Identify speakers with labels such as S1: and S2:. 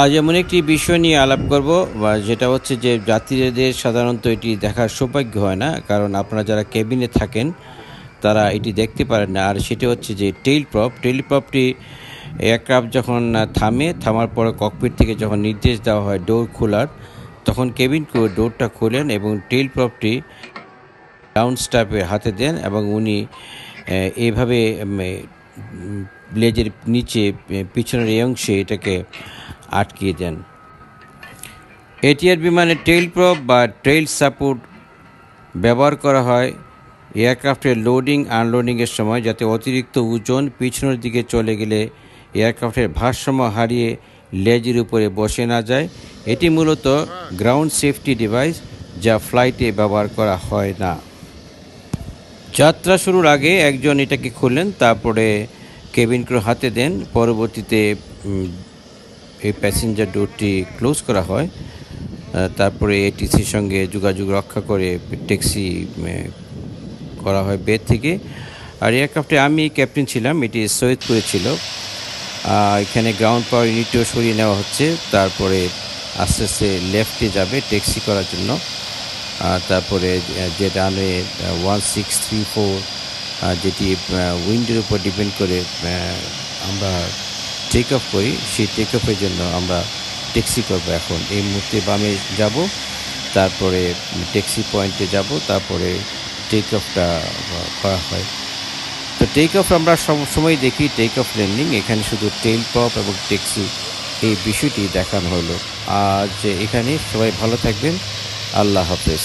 S1: আজ এমন একটি বিষয় নিয়ে আলাপ করব, বা যেটা হচ্ছে যে যাত্রীদের সাধারণত এটি দেখার সৌভাগ্য হয় না, কারণ আপনারা যারা কেবিনে থাকেন, তারা এটি দেখতে পারেন না। আর সেটি হচ্ছে যে টেইল প্রপ টেইল প্রপটি এয়ারক্রাফট যখন থামে, থামার পরে ককপিট থেকে যখন নির্দেশ দেওয়া হয় ডোর খোলার, তখন কেবিন ক্রু ডোরটা খোলেন এবং টেইল প্রপটি ডাউন স্টাফের হাতে দেন এবং উনি এভাবে ব্লেজের নিচে পিছনের এই অংশে এটাকে আটকিয়ে দেন। এটিআর বিমানে টেইল প্রপ বা টেইল সাপোর্ট ব্যবহার করা হয় এয়ারক্রাফটের লোডিং আনলোডিংয়ের সময় যাতে অতিরিক্ত ওজন পিছনের দিকে চলে গেলে এয়ারক্রাফটের ভারসাম্য হারিয়ে লেজের উপরে বসে না যায়। এটি মূলত গ্রাউন্ড সেফটি ডিভাইস যা ফ্লাইটে ব্যবহার করা হয় না। যাত্রা শুরুর আগে একজন এটাকে খুললেন, তারপরে কেবিন ক্রু হাতে দেন, পরবর্তীতে এই প্যাসেঞ্জার ডোরটি ক্লোজ করা হয় তারপরে এটিসির সঙ্গে যোগাযোগ রক্ষা করে ট্যাক্সি করা হয় বেদ থেকে। আর এয়ারক্রাফটে আমি ক্যাপ্টেন ছিলাম, এটি সৈয়দপুরে করেছিল এখানে গ্রাউন্ড পাওয়ার ইউনিটও সরিয়ে নেওয়া হচ্ছে, তারপরে আস্তে আস্তে লেফটে যাবে ট্যাক্সি করার জন্য। আর তারপরে যে- যে ডানে ওয়ান সিক্স থ্রি ফোর যেটি উইন্ডের উপর ডিপেন্ড করে আমরা টেক অফ করি, সেই টেক অফের জন্য আমরা ট্যাক্সি করব এখন। এই মুহূর্তে বামে যাব, তারপরে ট্যাক্সি পয়েন্টে যাব, তারপরে টেক অফটা করা হয়। তো টেক অফ আমরা সব সময় দেখি টেক অফ ল্যান্ডিং এখানে শুধু টেল পপ এবং ট্যাক্সি এই বিষয়টি দেখানো হলো। আজ এখানে সবাই ভালো থাকবেন, আল্লাহ হাফেজ।